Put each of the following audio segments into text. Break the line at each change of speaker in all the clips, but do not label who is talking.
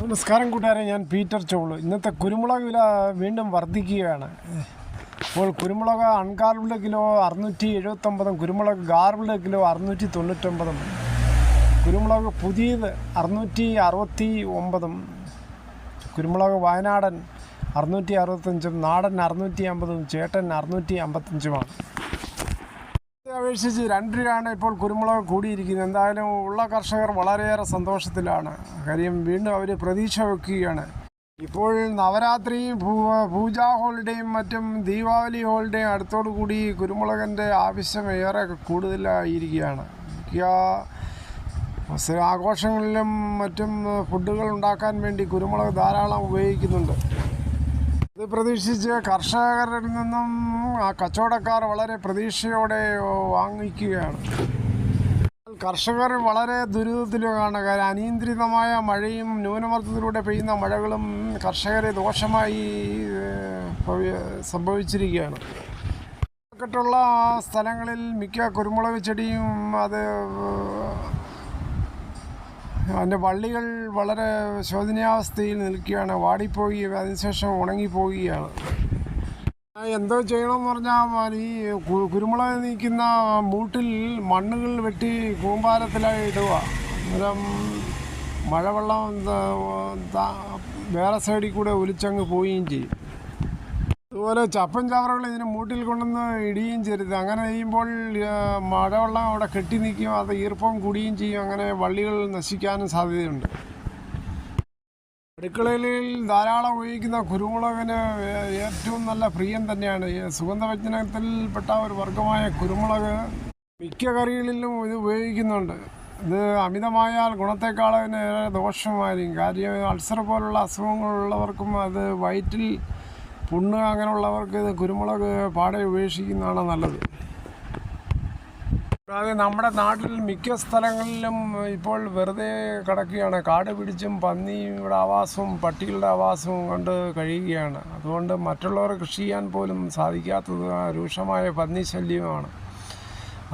നമസ്കാരം കൂട്ടുകാരെ ഞാൻ പീറ്റർ ചോൾ. ഇന്നത്തെ കുരുമുളക് വില വീണ്ടും വർദ്ധിക്കുകയാണ്. ഇപ്പോൾ കുരുമുളക് അൺഗാർബിൾഡ് കിലോ അറുന്നൂറ്റി എഴുപത്തൊമ്പതും കുരുമുളക് ഗാർബിൾഡ് കിലോ അറുന്നൂറ്റി തൊണ്ണൂറ്റൊമ്പതും കുരുമുളക് പുതിയത് അറുന്നൂറ്റി അറുപത്തി ഒമ്പതും കുരുമുളക് വയനാടൻ അറുന്നൂറ്റി അറുപത്തഞ്ചും നാടൻ അറുന്നൂറ്റി അമ്പതും ചേട്ടൻ അറുന്നൂറ്റി അമ്പത്തഞ്ചുമാണ് അപേക്ഷിച്ച് രണ്ട് രൂപയാണ് ഇപ്പോൾ കുരുമുളക് കൂടിയിരിക്കുന്നത്. എന്തായാലും ഉള്ള കർഷകർ വളരെയേറെ സന്തോഷത്തിലാണ്. കാര്യം വീണ്ടും അവർ പ്രതീക്ഷ വെക്കുകയാണ്. ഇപ്പോൾ നവരാത്രിയും ഭൂ പൂജാ ഹോളിഡേയും മറ്റും ദീപാവലി ഹോളിഡേയും അടുത്തോടു കൂടി കുരുമുളകിന്റെ ആവശ്യം ഏറെ കൂടുതലായിരിക്കുകയാണ്. മിക്ക ആഘോഷങ്ങളിലും മറ്റും ഫുഡുകൾ ഉണ്ടാക്കാൻ വേണ്ടി കുരുമുളക് ധാരാളം ഉപയോഗിക്കുന്നുണ്ട്. ഇത് പ്രതീക്ഷിച്ച് കർഷകരിൽ നിന്നും ആ കച്ചവടക്കാർ വളരെ പ്രതീക്ഷയോടെ വാങ്ങിക്കുകയാണ്. കർഷകർ വളരെ ദുരിതത്തിലാണ്. കാര്യം അനിയന്ത്രിതമായ മഴയും ന്യൂനമർദ്ദത്തിലൂടെ പെയ്യുന്ന മഴകളും കർഷകരെ ദോഷമായി സംഭവിച്ചിരിക്കുകയാണ്. ായിട്ടുള്ള സ്ഥലങ്ങളിൽ മിക്ക കുരുമുളക് ചെടിയും അത് അതിന്റെ വള്ളികൾ വളരെ ശോചനീയാവസ്ഥയിൽ നിൽക്കുകയാണ്. വാടിപ്പോയി അതിനുശേഷം ഉണങ്ങിപ്പോവുകയാണ്. എന്തോ ചെയ്യണമെന്ന് പറഞ്ഞാൽ ഈ കുരുമുളക് നീക്കുന്ന മൂട്ടിൽ മണ്ണുകൾ വെട്ടി കൂമ്പാരത്തിലായി ഇടുക. അന്നേരം മഴവെള്ളം വേറെ സൈഡിൽ കൂടെ ഒലിച്ചങ്ങ് പോവുകയും ചെയ്യും. അതുപോലെ ചപ്പൻ ചവറുകൾ ഇതിന് മൂട്ടിൽ കൊണ്ടുവന്ന് ഇടിയും ചെയ്യരുത്. അങ്ങനെ ചെയ്യുമ്പോൾ മഴവെള്ളം അവിടെ കെട്ടി നിൽക്കും അത് ഈർപ്പം കൂടുകയും ചെയ്യും. അങ്ങനെ വള്ളികൾ നശിക്കാനും സാധ്യതയുണ്ട്. അടുക്കളയിൽ ധാരാളം ഉപയോഗിക്കുന്ന കുരുമുളകിന് ഏറ്റവും നല്ല പ്രിയം തന്നെയാണ് സുഗന്ധവ്യഞ്ജനത്തിൽപ്പെട്ട ഒരു വർഗമായ കുരുമുളക്. മിക്ക കറികളിലും ഇത് ഉപയോഗിക്കുന്നുണ്ട്. ഇത് അമിതമായാൽ ഗുണത്തെക്കാൾ അതിന് ഏറെ ദോഷമായിരിക്കും. കാര്യം അൾസർ പോലുള്ള അസുഖങ്ങളുള്ളവർക്കും അത് വയറ്റിൽ പുണ്ണ് അങ്ങനെയുള്ളവർക്ക് ഇത് കുരുമുളക് പാടെ ഉപേക്ഷിക്കുന്നതാണ് നല്ലത്. കൂടാതെ നമ്മുടെ നാട്ടിൽ മിക്ക സ്ഥലങ്ങളിലും ഇപ്പോൾ വെറുതെ കിടക്കുകയാണ്. കാട് പിടിച്ചും പന്നിയുടെ ആവാസവും പട്ടികളുടെ ആവാസവും കൊണ്ട് കഴിയുകയാണ്. അതുകൊണ്ട് മറ്റുള്ളവർ കൃഷി ചെയ്യാൻ പോലും സാധിക്കാത്തത് രൂക്ഷമായ പന്നി ശല്യമാണ്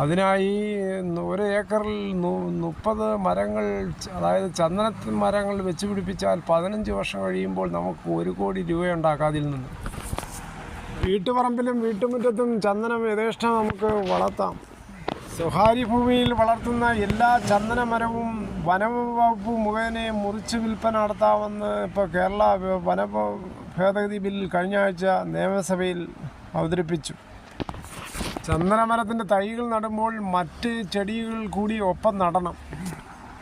അതിനായി ഒരു ഏക്കറിൽ മുപ്പത് മരങ്ങൾ അതായത് ചന്ദന മരങ്ങൾ വെച്ച് പിടിപ്പിച്ചാൽ പതിനഞ്ച് വർഷം കഴിയുമ്പോൾ നമുക്ക് ഒരു കോടി രൂപയുണ്ടാക്കാം അതിൽ നിന്ന്. വീട്ടുപറമ്പിലും വീട്ടുമുറ്റത്തും ചന്ദനം യഥേഷ്ടം നമുക്ക് വളർത്താം. സ്വകാര്യ ഭൂമിയിൽ വളർത്തുന്ന എല്ലാ ചന്ദന മരവും വനവകുപ്പ് മുഖേന മുറിച്ച് വിൽപ്പന നടത്താമെന്ന് ഇപ്പോൾ കേരള വന ഭേദഗതി ബിൽ കഴിഞ്ഞ ആഴ്ച നിയമസഭയിൽ അവതരിപ്പിച്ചു. ചന്ദനമരത്തിന്റെ തൈകൾ നടുമ്പോൾ മറ്റ് ചെടികൾ കൂടി ഒപ്പം നടണം.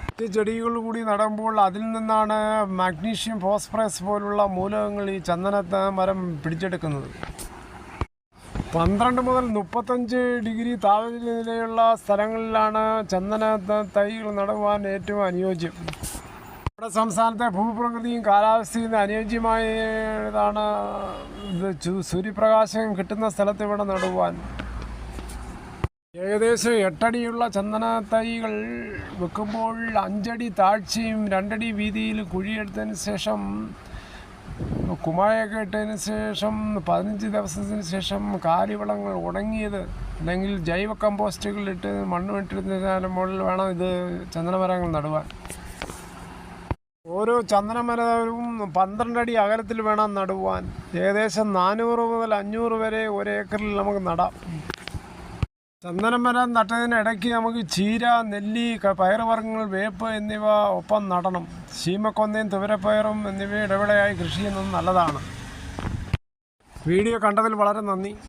മറ്റ് ചെടികൾ കൂടി നടുമ്പോൾ അതിൽ നിന്നാണ് മാഗ്നീഷ്യം ഫോസ്ഫറസ് പോലുള്ള മൂലകങ്ങൾ ഈ ചന്ദന മരം പിടിച്ചെടുക്കുന്നത്. പന്ത്രണ്ട് മുതൽ മുപ്പത്തഞ്ച് ഡിഗ്രി താപനിലയുള്ള സ്ഥലങ്ങളിലാണ് ചന്ദന തൈകൾ നടുവാൻ ഏറ്റവും അനുയോജ്യം. നമ്മുടെ സംസ്ഥാനത്തെ ഭൂപ്രകൃതിയും കാലാവസ്ഥയും അനുയോജ്യമായതാണ്. ഇത് സൂര്യപ്രകാശം കിട്ടുന്ന സ്ഥലത്ത് ഇവിടെ നടുവാൻ. ഏകദേശം എട്ടടിയുള്ള ചന്ദന തൈകൾ വെക്കുമ്പോൾ അഞ്ചടി താഴ്ചയും രണ്ടടി വീതിയിൽ കുഴിയെടുത്തതിന് ശേഷം കുമായൊക്കെ ഇട്ടതിന് ശേഷം പതിനഞ്ച് ദിവസത്തിന് ശേഷം കാലിവളങ്ങൾ ഉണങ്ങിയത്. അല്ലെങ്കിൽ ജൈവ കമ്പോസ്റ്റുകൾ ഇട്ട് മണ്ണ് ഇട്ടിരുന്നതിന് മുകളിൽ വേണം ഇത് ചന്ദനമരങ്ങൾ നടുവാൻ. ഓരോ ചന്ദനമരവും പന്ത്രണ്ട് അടി അകലത്തിൽ വേണം നടുവാൻ. ഏകദേശം നാനൂറ് മുതൽ അഞ്ഞൂറ് വരെ ഒരു ഏക്കറിൽ നമുക്ക് നടാം. ചന്ദനമരം നട്ടതിനിടയ്ക്ക് നമുക്ക് ചീര നെല്ലി പയറുവർഗങ്ങൾ വേപ്പ് എന്നിവ ഒപ്പം നടണം. ശീമക്കൊന്നയും തുവരപ്പയറും എന്നിവ ഇടവിളയായി കൃഷി ചെയ്യുന്നത് നല്ലതാണ്. വീഡിയോ കണ്ടതിൽ വളരെ നന്ദി.